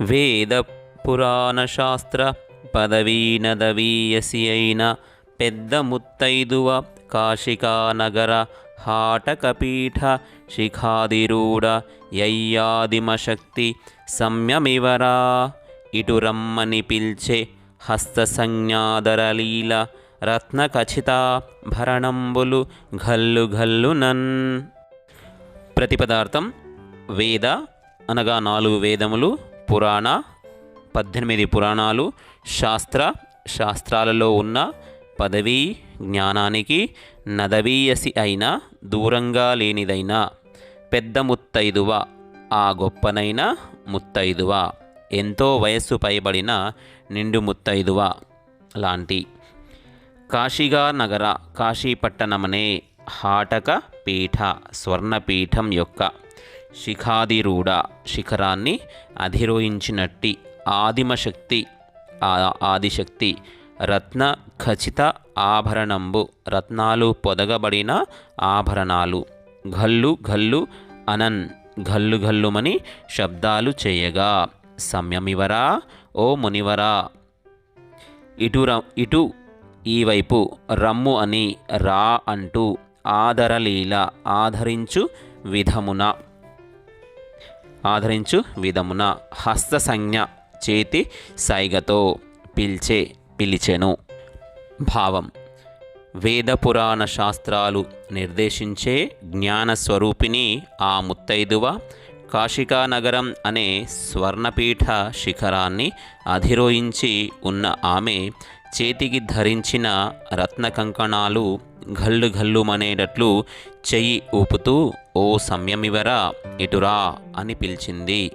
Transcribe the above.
వేద పురాణ శాస్త్ర పదవీనదవీయసి అయిన పెద్ద ముత్తైదువ కాశికానగర హాటకపీఠ శిఖాదిరూఢ యయ్యాదిమశక్తి సమ్యమివరా ఇటు రమ్మని పిల్చే హస్త సంజ్ఞాదరలీల రత్నఖచిత భరణంబులు ఘల్లు నన్ ప్రతిపదార్థం వేద అనగా నాలుగు వేదములు పురాణ పద్దెనిమిది పురాణాలు శాస్త్ర శాస్త్రాలలో ఉన్న పదవీ జ్ఞానానికి నదవీయసి అయిన దూరంగా లేనిదైన పెద్ద ముత్తైదువ ఆ గొప్పనైన ముత్తైదువ ఎంతో వయస్సు పైబడిన నిండు ముత్తైదువ లాంటి. కాశీగా నగర కాశీపట్టణమనే హాటక పీఠ స్వర్ణపీఠం యొక్క శిఖాదిరూఢ శిఖరాన్ని అధిరోహించినట్టి ఆదిమశక్తి ఆదిశక్తి రత్న ఖచ్చిత ఆభరణంబు రత్నాలు పొదగబడిన ఆభరణాలు. ఘల్లు ఘల్లు అనన్ ఘల్లు ఘల్లుమని శబ్దాలు చేయగా సంయమివరా ఓ మునివరా! ఇటు ర ఇటు ఈ వైపు రమ్ము అని రా అంటూ ఆదరలీల ఆదరించు విధమున ఆదరించు విధమున హస్త సంజ్ఞ చేతి సైగతో పిలిచే పిలిచెను. భావం. వేద పురాణ శాస్త్రాలు నిర్దేశించే జ్ఞానస్వరూపిణి ఆ ముత్తైదువ కాశికానగరం అనే స్వర్ణపీఠ శిఖరాన్ని అధిరోహించి ఉన్న ఆమె చేతికి ధరించిన రత్న కంకణాలు ఘల్లు ఘల్లుమనేటట్లు చెయ్యి ఊపుతూ ఓ సమయమివరా ఇటురా అని పిలిచింది.